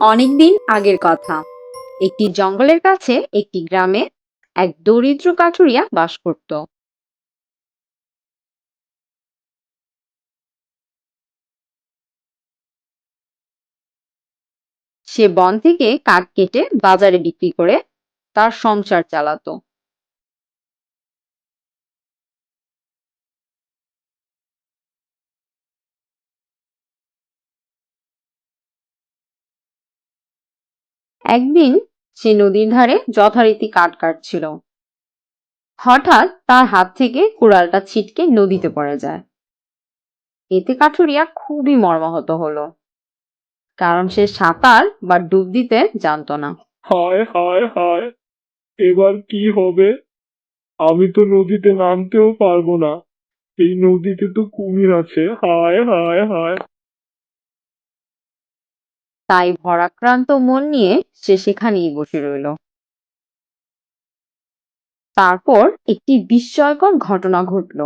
অনেকদিন আগের কথা। একটি জঙ্গলের কাছে, একটি গ্রামে এক দরিদ্র কাঠুরিয়া বাস করত। সে বন থেকে কাঠ কেটে বাজারে বিক্রি করে তার সংসার চালাতো। একদিন সে নদীর ধারে যথারীতি কাঠ কাটছিল। হঠাৎ তার হাত থেকে কুড়ালটা ছিটকে নদীতে পড়ে যায়। এতে কাঠুরিয়া খুবই মর্মাহত হলো। কারণ সে সাঁতার বা ডুব দিতে জানতো না। হায় হায় হায়, এবার কি হবে? আমি তো নদীতে নামতেও পারব না। এই নদীতে তো কুমির আছে। হায় হায় হায়। তাই ভরাক্রান্ত মন নিয়ে সে সেখানেই বসে রইল। তারপর একটি বিস্ময়কর ঘটনা ঘটল।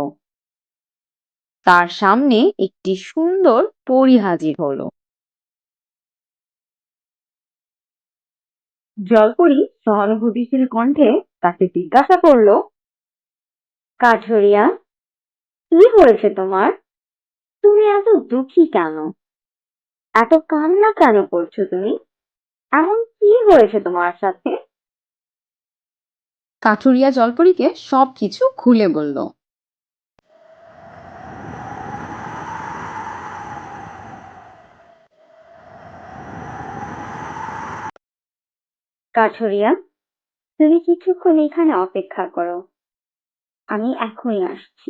তার সামনে একটি সুন্দর পরী হাজির হলো। জলপরি সহানুভূতিশীল কণ্ঠে তাকে জিজ্ঞাসা করল, কাঠুরিয়া, কি হয়েছে তোমার? তুমি এত দুঃখী কেন? এত কান্না কেন করছ তুমি? এমন কি হয়েছে তোমার সাথে? কাঠুরিয়া জলপরীকে সবকিছু খুলে বলল। কাঠুরিয়া তুমি কিছুক্ষণ এখানে অপেক্ষা করো। আমি এখনই আসছি।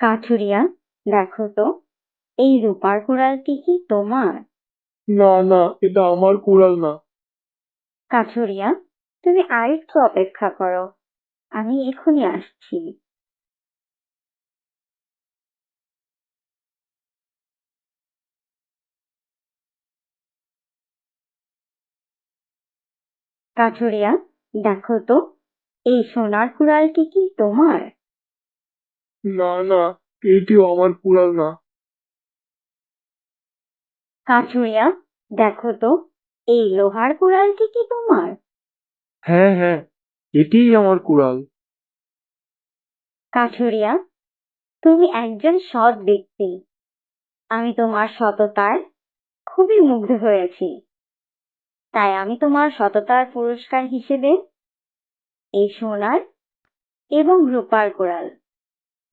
কাঠুরিয়া দেখো তো এই রূপার কুড়ালটি কি তোমার? না না এটা আমার কুড়াল না। কাঠুরিয়া তুমি আরেকটু অপেক্ষা করো আমি এখনই আসছি। কাঠুরিয়া দেখো তো এই সোনার কুড়ালটি কি তোমার? না না এটিও আমার কুড়াল না। কাঠুরিয়া দেখো তো এই লোহার কুড়ালটি কি তোমার? হ্যাঁ হ্যাঁ এটিই আমার কুড়াল। কাঠুরিয়া তুমি একজন সৎ ব্যক্তি। আমি তোমার সততার খুবই মুগ্ধ হয়েছি। তাই আমি তোমার সততার পুরস্কার হিসেবে এই সোনার এবং রূপার কোড়াল।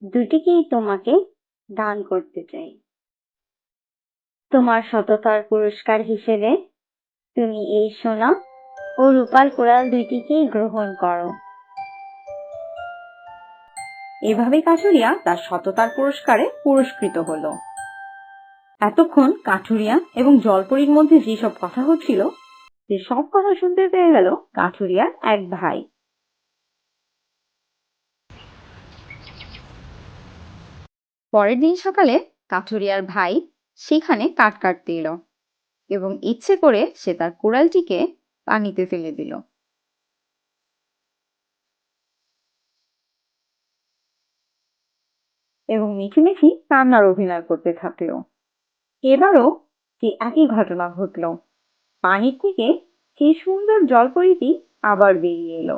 দুটিকেই তোমাকে দান করতে চাই। তোমার সততার পুরস্কার হিসেবে তুমি এই সোনা ও রূপার কোড়াল দুইটিকেই গ্রহণ করো। এভাবে কাঠুরিয়া তার সততার পুরস্কারে পুরস্কৃত হলো। এতক্ষণ কাঠুরিয়া এবং জলপরীর মধ্যে যেসব কথা হচ্ছিল, সে সব কথা শুনতে পেয়ে গেল কাঠুরিয়ার এক ভাই। পরের দিন সকালে কাঠুরিয়ার ভাই সেখানে কাঠ কাটতে এলো এবং ইচ্ছে করে সে তার কুড়ালটিকে পানিতে ফেলে দিল। এবং মিঠি মিঠি কান্নার অভিনয় করতে থাকল। এবারও সে একই ঘটনা ঘটল, পানির থেকে সেই সুন্দর জলপরীটি আবার বেরিয়ে এলো।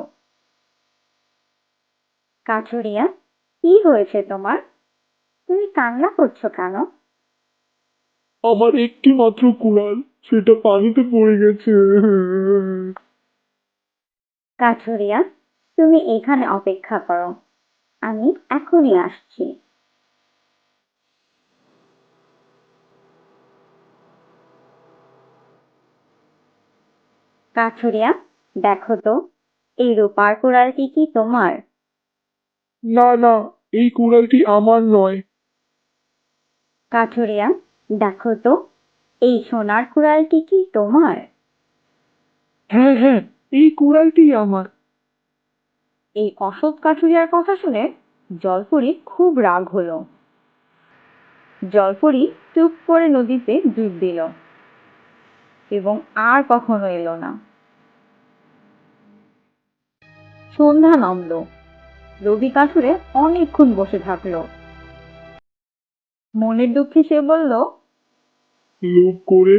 কাঠুরিয়া, কি হয়েছে তোমার? তুমি কান্না করছ কেন? আমার একটি মাত্র কুড়াল সেটা পানিতে পড়ে গেছে। কাঠুরিয়া তুমি এখানে অপেক্ষা করো। আমি এখনই আসছি। কাঠুরিয়া দেখো তো এই রূপার কুড়ালটি কি তোমার? না না এই কুড়ালটি আমার নয়। কাঠুরিয়া দেখো তো এই সোনার কুড়ালটি কি তোমার? হ্যাঁ হ্যাঁ এই কুড়ালটি আমার। এই অসৎ কাঠুরিয়ার কথা শুনে জলপরি খুব রাগ হলো। জলপরি চুপ করে নদীতে ডুব দিল এবং আর কখনো এলো না। সন্ধ্যা নামলো। রবি কাঠুরে অনেকক্ষণ বসে থাকল। মনের দুঃখে সে বলল লোভ করে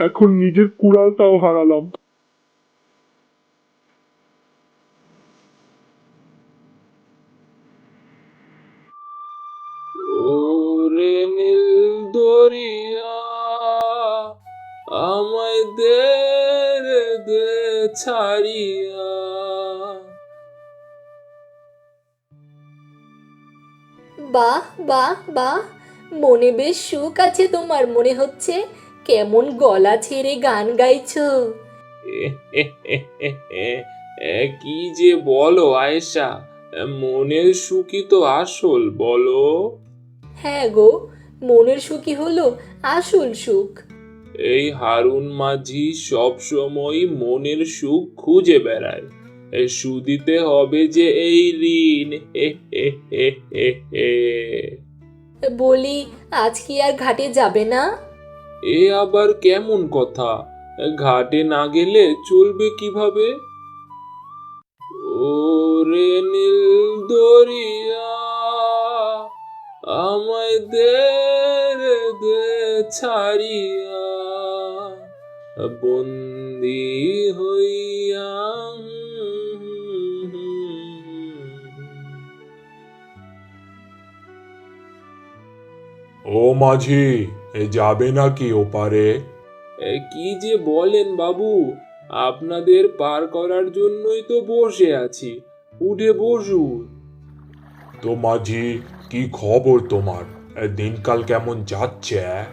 এখন নিজের কুড়ালটাও হারালাম। ওরে নীল দরিয়া আমায় দে রে দে ছাড়িয়া। বাহ বাহ বাহ। মনে বেশ সুখ আছে তোমার মনে হচ্ছে কেমন গলা ছেড়ে গান গাইছো। এ, কি যে বলো আয়েশা মনের সুখই তো আসল বলো। হ্যাঁ গো মনের সুখই হলো আসল সুখ। এই হারুন মাঝি সব সময় মনের সুখ খুঁজে বেড়ায়। সুদিতে হবে যে এই ঋণ। হে হে হে হে হে। বলি, আজ কি আর ঘাটে যাবে না? এ আবার কেমন কথা? ঘাটে না গেলে চলবে কীভাবে? ওরে নীল দরিয়া, আমায় দে দে ছাড়িয়া, বন্দি হইয়া ও মাঝি এ যাবে নাকি ওপারে? এ, কি যে বলেন বাবু আপনাদের পার করার জন্যই তো বসে আছি উঠে বসুন। তো মাঝি কি খবর তোমার? এ দিনকাল কেমন যাচ্ছে অ্যাঁ?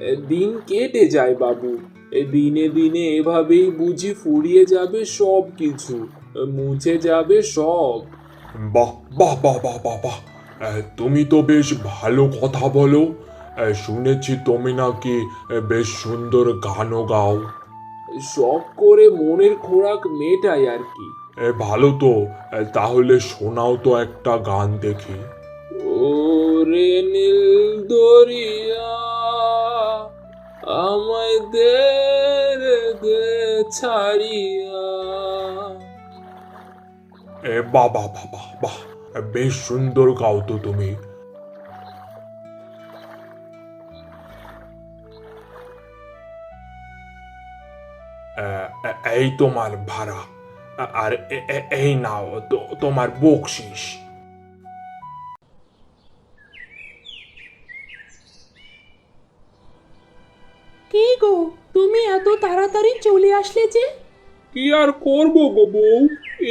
এ, দিন কেটে যায় বাবু এ, দিনে দিনে এভাবেই বুঝি ফুরিয়ে যাবে সব কিছু এ, মুছে যাবে সব। বাহ বাহ বাহ বাহ বাহ। তুমি তো বেশ ভালো কথা বলো। শুনেছি তুমি নাকি বেশ সুন্দর গানও গাও। শখ করে মনের খোরাক মেটাই আর কি। ভালো তো। তাহলে শোনাও তো একটা গান দেখি। ওরে নীল দরিয়া আমায় দে দে ছাড়িয়া। এ বাহ বাহ বাহ। বেশ সুন্দর গাও তো তুমি। এই তোমার ভাড়া। আর এই নাও তোমার বকশিস। কি গো, তুমি এত তাড়াতাড়ি চলে আসলে যে? কি আর করব গো বউ?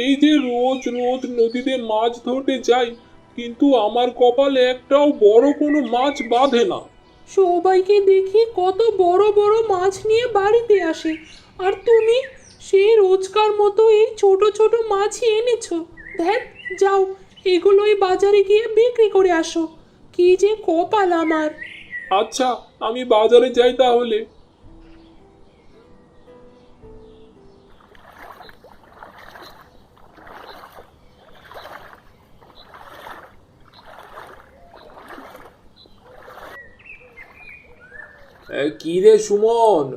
এই যে রোজ রোজ নদীতে মাছ ধরতে যাই কিন্তু আমার কপালে একটাও বড় কোনো মাছ বাঁধে না। সবাইকে দেখি কত বড় বড় মাছ নিয়ে বাড়িতে আসে। আর তুমি সেই রোজকার মতো এই ছোট ছোট মাছই এনেছো। দেখ যাও এগুলো এই বাজারে গিয়ে বিক্রি করে আসো। কি যে কপাল আমার। আচ্ছা আমি বাজারে যাই তাহলে। কি রে সুমন?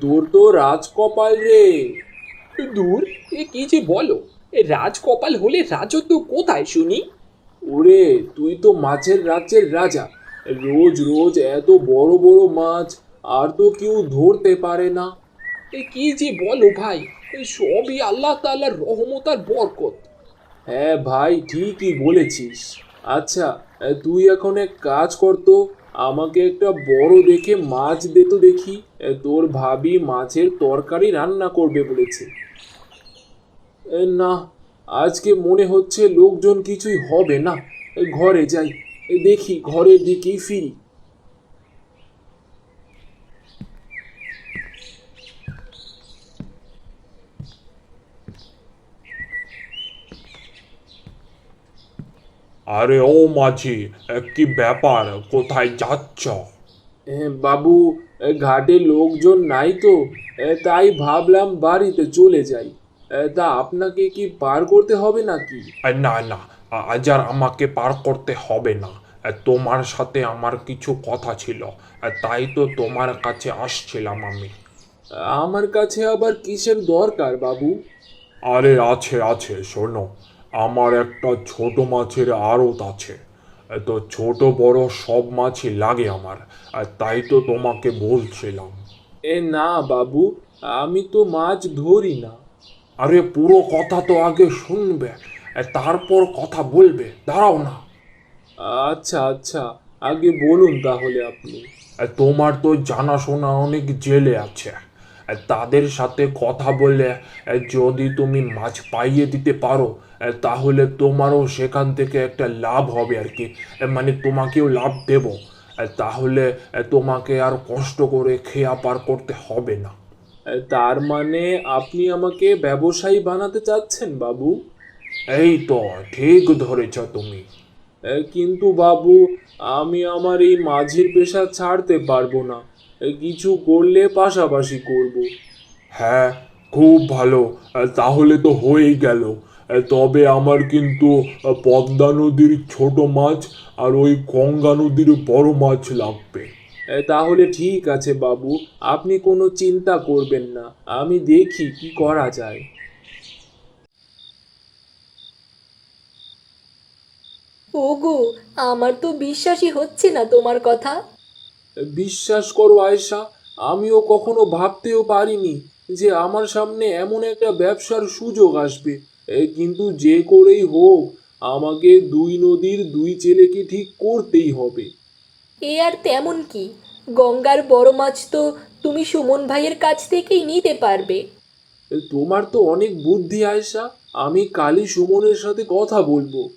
তোর তো রাজকপাল রে। দূর? এ, কি যে বলো? রাজকপাল হলে রাজত্ব কোথায়, শুনি? ওরে, তুই তো মাছের রাজ্যের রাজা। রোজ রোজ এত বড় বড় মাছ আর তো কেউ ধরতে পারে না। এ, কি যে বলো ভাই? সবই আল্লাহ তাআলার রহমত আর বরকত। হ্যাঁ ভাই, ঠিকই বলেছিস। আচ্ছা তুই এখন এক কাজ কর তো। আমাকে একটা বড় দেখে মাছ দে তো দেখি। তোর ভাবি মাছের তরকারি রান্না করবে বলেছে। না, আজকে মনে হচ্ছে লোকজন কিছুই হবে না। ঘরে যাই। দেখি ঘরের দিকেই ফিরি। আরে ও মাঝি কি ব্যাপার কোথায় যাচ্ছ? বাবু ঘাটে লোকজন নাই তো তাই ভাবলাম বাড়িতে চলে যাই। তা আপনাকে কি পার করতে হবে নাকি? না না আজ আর আমাকে পার করতে হবে না। তোমার সাথে আমার কিছু কথা ছিল তাই তো তোমার কাছে আসছিলাম আমি। আমার কাছে আবার কিসের দরকার বাবু? আরে আছে আছে শোনো আমার একটা ছোট মাছের আড়ত আছে। তো ছোট বড় সব মাছই লাগে আমার। আর তাই তো তোমাকে বলছিলাম। এ না বাবু আমি তো মাছ ধরি না। আরে পুরো কথা তো আগে শুনবে তারপর কথা বলবে। দাঁড়াও না। আচ্ছা আচ্ছা আগে বলুন তাহলে আপনি। তোমার তো জানাশোনা অনেক জেলে আছে। তাদের সাথে কথা বলে যদি তুমি মাছ পাইয়ে দিতে পারো তাহলে তোমারও সেখান থেকে একটা লাভ হবে আর কি। মানে তোমাকেও লাভ দেব। তাহলে তোমাকে আর কষ্ট করে খেয়া পার করতে হবে না। তার মানে আপনি আমাকে ব্যবসায়ী বানাতে চাচ্ছেন বাবু? এই তো ঠিক ধরেছ তুমি। কিন্তু বাবু আমি আমার এই মাঝির পেশা ছাড়তে পারব না। কিছু করলে পাশাপাশি করব। হ্যাঁ খুব ভালো। তাহলে তো হয়েই গেল। তবে আমার কিন্তু পদ্মা নদীর ছোট মাছ আর ওই গঙ্গা নদীর বড় মাছ লাগবে। তাহলে ঠিক আছে বাবু আপনি কোনো চিন্তা করবেন না আমি দেখি কি করা যায়। ওগো আমার তো বিশ্বাসই হচ্ছে না তোমার কথা। বিশ্বাস করো আয়েশা আমিও কখনো ভাবতেও পারিনি যে আমার সামনে এমন একটা ব্যবসার সুযোগ আসবে। কিন্তু যে করেই হোক আমাকে দুই নদীর দুই ছেলেকে ঠিক করতেই হবে। এ আর তেমন কি? গঙ্গার বড় মাছ তো তুমি সুমন ভাইয়ের কাছ থেকেই নিতে পারবে। তোমার তো অনেক বুদ্ধি আয়েশা আমি কালী সুমনের সাথে কথা বলব।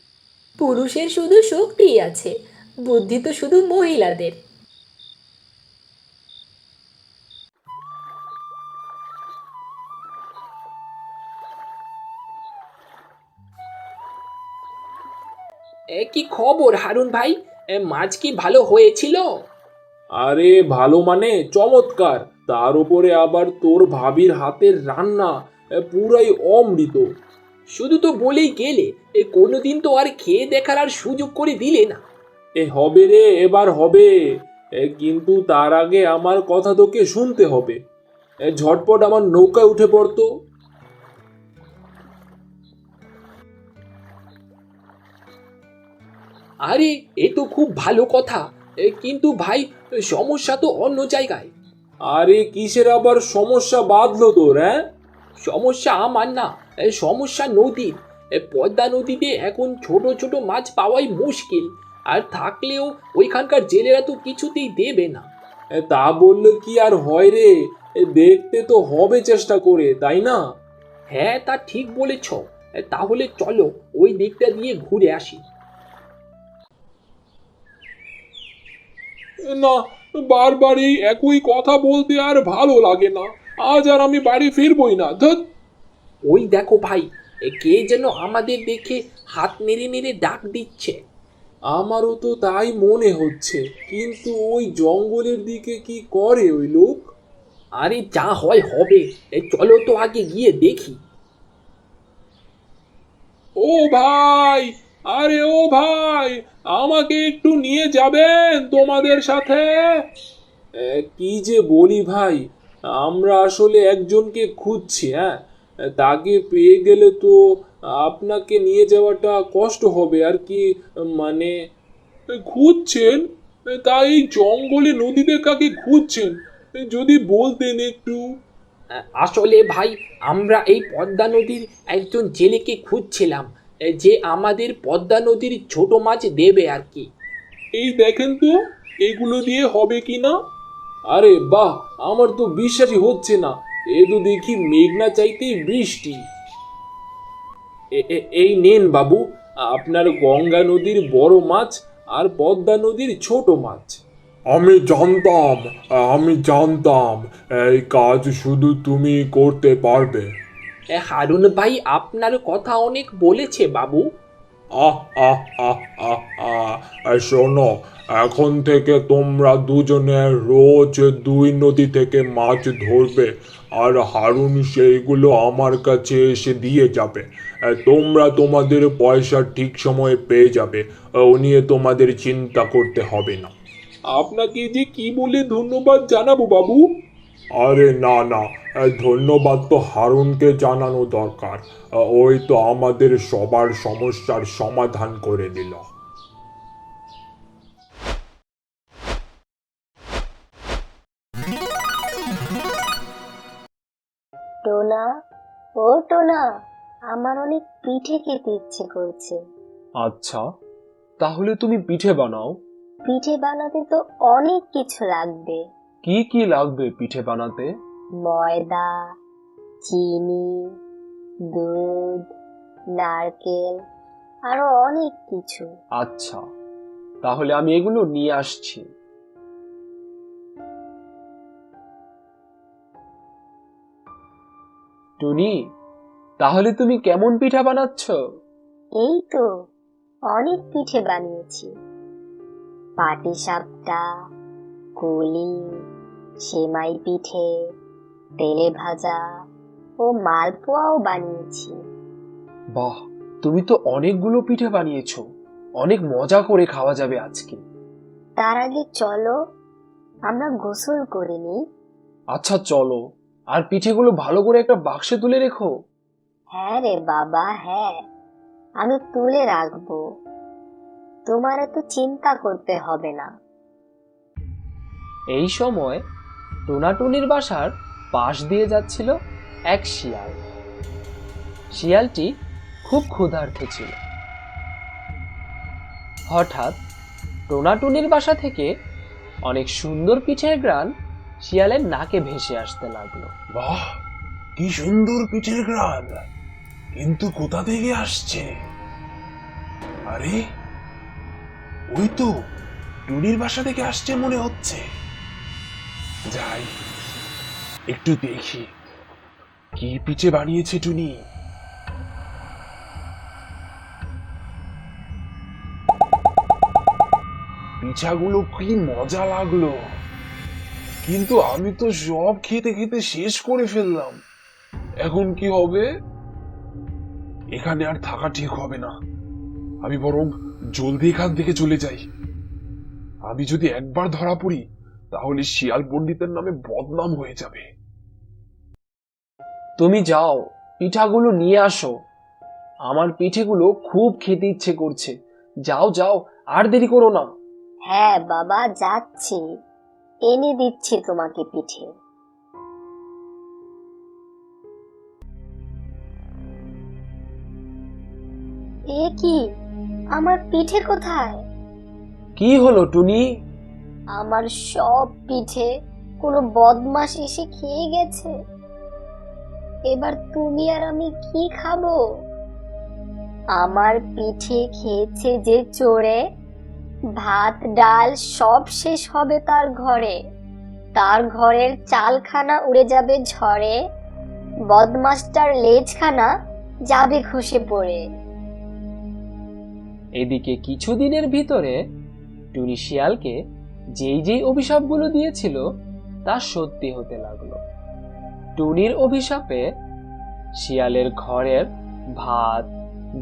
পুরুষের শুধু শক্তিই আছে বুদ্ধি তো শুধু মহিলাদের। কি খবর হারুন ভাই? মাছ কি ভালো হয়েছিল? আরে ভালো মানে চমৎকার। তার উপরে আবার তোর ভাবির হাতের রান্না পুরাই অমৃত। শুধু তো বলেই গেলে এ কোনোদিন তো আর খেয়ে দেখার আর সুযোগ করে দিলে না। এ হবে রে এবার হবে। কিন্তু তার আগে আমার কথা তোকে শুনতে হবে। ঝটপট আমার নৌকায় উঠে পড়তো। আরে এ তো খুব ভালো কথা। এ, কিন্তু ভাই সমস্যা তো অন্য জায়গায়। আরে কিসের আবার সমস্যা বাঁধলো তোর হ্যাঁ? সমস্যা আমার না এ, সমস্যা নদীর। এ, পদ্মা নদীতে এখন ছোট ছোট মাছ পাওয়াই মুশকিল। আর থাকলেও ওইখানকার জেলেরা তো কিছুতেই দেবে না। এ, তা বললে কি আর হয় রে? এ, দেখতে তো হবে চেষ্টা করে তাই না? হ্যাঁ তা ঠিক বলেছ। এ, তাহলে চলো ওই দিকটা দিয়ে ঘুরে আসি। না বারবার এই একই কথা বলতে আর ভালো লাগে না। আজ আর আমি বাড়ি ফিরবই না ধত ওই দেখো ভাই কে যেন আমাদের দেখে হাত নেড়ে নেড়ে ডাক দিচ্ছে। আমারও তো তাই মনে হচ্ছে কিন্তু ওই জঙ্গলের দিকে কি করে ওই লোক? আরে যা হয় হবে এ, চলো তো আগে গিয়ে দেখি। ও ভাই আরে ও ভাই, আমাকে একটু নিয়ে যাবেন তোমাদের সাথে? কি যে বলি ভাই, আমরা আসলে একজনকে খুঁজছি হ্যাঁ? তাকে পেয়ে গেলে তো আপনাকে নিয়ে যাওয়াটা কষ্ট হবে, আর কি মানে? খুঁজছেন? তাই জঙ্গলে নদীতে কাকে খুঁজছেন? যদি বলতেন একটু। আসলে ভাই, আমরা এই পদ্মা নদীর একজন জেলেকে খুঁজছিলাম। যে আমাদের পদ্মা নদীর ছোট মাছ দেবে আর কি। এই দেখেন তো এগুলো দিয়ে হবে কি না? আরে বাহ আমার তো বিশ্বাসই হচ্ছে না। এ তো দেখি মেঘনা চাইতেই বৃষ্টি। এই নেন বাবু আপনার গঙ্গা নদীর বড় মাছ আর পদ্মা নদীর ছোট মাছ। আমি জানতাম আমি জানতাম এই কাজ শুধু তুমি করতে পারবে। হারুন ভাই আপনার কথা অনেক বলেছে বাবু। আহ আহ আহ আহ আহ শোনো এখন থেকে তোমরা দুজনে রোজ দুই নদী থেকে মাছ ধরবে আর হারুন সেইগুলো আমার কাছে এসে দিয়ে যাবে। তোমরা তোমাদের পয়সা ঠিক সময়ে পেয়ে যাবে ও নিয়ে তোমাদের চিন্তা করতে হবে না। আপনাকে যে কি বলে ধন্যবাদ জানাব বাবু? আরে না না ধন্যবাদ তো হারুনকে জানানো দরকার। ওই তো আমাদের সবার সমস্যার সমাধান করে দিল। টোনা ও টোনা আমার অনেক পিঠে খেতে ইচ্ছে করছে। আচ্ছা তাহলে তুমি পিঠে বানাও। পিঠে বানাতে তো অনেক কিছু লাগবে। কি কি লাগবে পিঠে বানাতে? ময়দা চিনি দুধ নারকেল আরও অনেক কিছু। আচ্ছা তাহলে আমি এগুলো নিয়ে আসছি। টুনি তাহলে তুমি কেমন পিঠা বানাচ্ছ? এই তো অনেক পিঠে বানিয়েছি। পাটিসাপটা কুলি সেমাই পিঠে তেলে ভাজা ও মালপোয়াও বানিয়েছি। বাহ তুমি তো অনেকগুলো পিঠে বানিয়েছো। অনেক মজা করে খাওয়া যাবে আজকে। তার আগে চলো আমরা গোসল করে নিই। আচ্ছা চলো। আর পিঠেগুলো ভালো করে একটা বাক্সে তুলে রেখো। হ্যাঁ রে বাবা হ্যাঁ। আমি তুলে রাখব। তোমার এত চিন্তা করতে হবে না। এই সময় টোনাটুনির বাসার পাশ দিয়ে যাচ্ছিল এক শিয়াল। শিয়ালটি খুব ক্ষুধার্ত ছিল। হঠাৎ টোনাটুনির বাসা থেকে অনেক সুন্দর পিঠের গ্রান শিয়ালের নাকে ভেসে আসতে লাগল। বাহ, কি সুন্দর পিঠের গ্রান। কিন্তু কোথা থেকে আসছে? আরে, ওই তো টুনির বাসা থেকে আসছে মনে হচ্ছে। যাই। একটু দেখি, কি পিঠে বানিয়েছে টুনি? পিঠাগুলো কি মজা লাগল। কিন্তু আমি তো সব খেতে খেতে শেষ করে ফেললাম। এখন কি হবে? এখানে আর থাকা ঠিক হবে না। আমি বরং জলদি এখান থেকে চলে যাই। আমি যদি একবার ধরা পড়ি তাহলে শিয়াল পণ্ডিতের নামে বদনাম হয়ে যাবে। তুমি যাও পিঠাগুলো নিয়ে আসো। আমার পিঠেগুলো খুব খেতে ইচ্ছে করছে। যাও যাও আর দেরি করো না। হ্যাঁ বাবা যাচ্ছি। এনে দিচ্ছি তোমাকে পিঠে। এ কি? আমার পিঠে কোথায়? কি হলো টুনি? আমার সব পিঠে কোনো বদমাস এসে খেয়ে গেছে। এবার তুমি আর আমি কি খাব? আমার পিঠে খেয়েছে যে চোরে, ভাত, ডাল সব শেষ হবে তার ঘরে। তার ঘরের চালখানা উড়ে যাবে ঝড়ে বদমাস্টার লেজখানা যাবে খসে পড়ে। এদিকে কিছুদিনের ভিতরে টুনি শিয়ালকে যেই যেই অভিশাপগুলো দিয়েছিল, তা সত্যি হতে লাগল। টুনির অভিশাপে শিয়ালের ঘরের ভাত,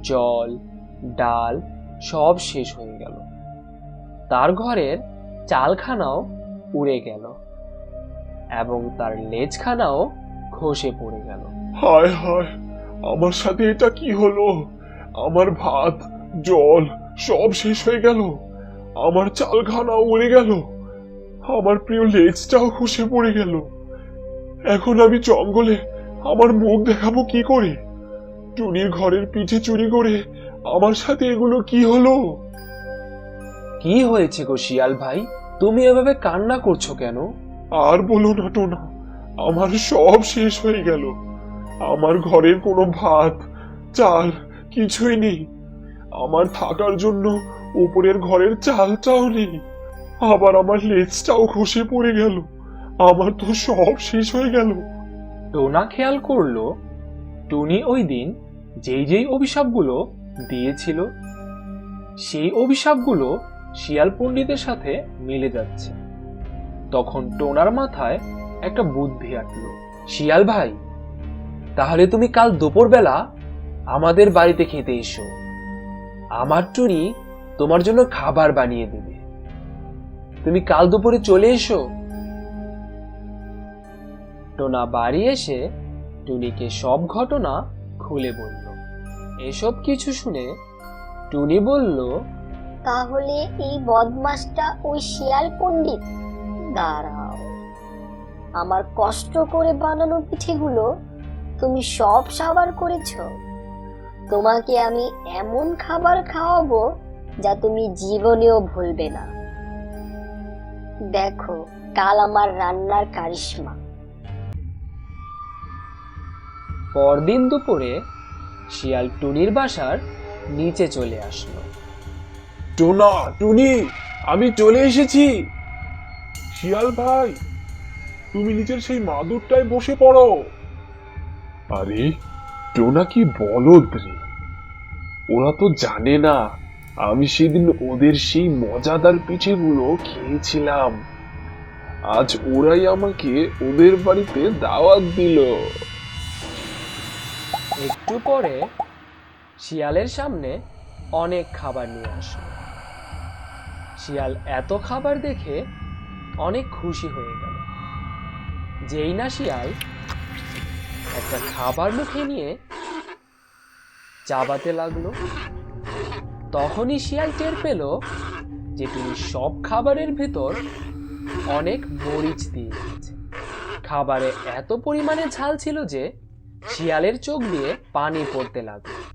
জল, ডাল সব শেষ হয়ে গেল। তার ঘরের চালখানাও উড়ে গেল এবং তার লেজখানাও খসে পড়ে গেল। হায় হায়, আমার সাথে এটা কি হলো? আমার ভাত, জল সব শেষ হয়ে গেল। আমার চালখানা উড়ে গেল। আমার প্রিয় লেজটাও খসে পড়ে গেল। এখন আমি জঙ্গলে আমার মুখ দেখাবো কি করে? টুনির ঘরের পিঠে চুরি করে আমার সাথে এগুলো কি হলো? কি হয়েছে গো শিয়াল ভাই? তুমি এভাবে কান্না করছ কেন? আর বলো না টোনা আমার সব শেষ হয়ে গেল। আমার ঘরের কোনো ভাত চাল কিছুই নেই। আমার থাকার জন্য উপরের ঘরের চালটাও নেই। আবার আমার লেজটাও খসে পড়ে গেল। আমার তো সব শেষ হয়ে গেল। টোনা খেয়াল করল, টুনি ওই দিন যেই যেই অভিশাপগুলো দিয়েছিল, সেই অভিশাপগুলো শিয়াল পণ্ডিতের সাথে মিলে যাচ্ছে। তখন টোনার মাথায় একটা বুদ্ধি আটলো। শিয়াল ভাই, তাহলে তুমি কাল দুপুরবেলা আমাদের বাড়িতে খেতে এসো। আমার টুনি তোমার জন্য খাবার বানিয়ে দেবে। তুমি কাল দুপুরে চলে এসো। টোনা বাড়ি এসে টুনিকে সব ঘটনা খুলে বলল। এসব কিছু শুনে টুনি বলল, তাহলে এই বদমাসটা ওই শিয়াল পণ্ডিত? দাঁড়াও। আমার কষ্ট করে বানানো পিঠেগুলো তুমি সব সাবার করেছ। তোমাকে আমি এমন খাবার খাওয়াবো যা তুমি জীবনেও ভুলবে না। দেখো কাল আমার রান্নার কারিশমা। পরদিন দুপুরে শিয়াল টুনির বাসার নিচে চলে আসলো। টোনা টুনি আমি চলে এসেছি। শিয়াল ভাই তুমি নিজের সেই মাদুরটায় বসে পড়ো। আরে টোনা কি বলদ রে? ওরা তো জানে না। আমি সেদিন ওদের সেই মজাদার পিঠেগুলো খেয়েছিলাম। আজ ওরাই আমাকে ওদের বাড়িতে দাওয়াত দিল। একটু পরে শিয়ালের সামনে অনেক খাবার নিয়ে আসলো। শিয়াল এত খাবার দেখে অনেক খুশি হয়ে গেল। যেই না শিয়াল একটা খাবার মুখে নিয়ে চাবাতে লাগল। তখনই শিয়াল টের পেল যে তিনি সব খাবারের ভেতর অনেক মরিচ দিয়ে দিয়েছে। খাবারে এত পরিমাণে ঝাল ছিল যে শিয়ালের চোখ দিয়ে পানি পড়তে লাগল।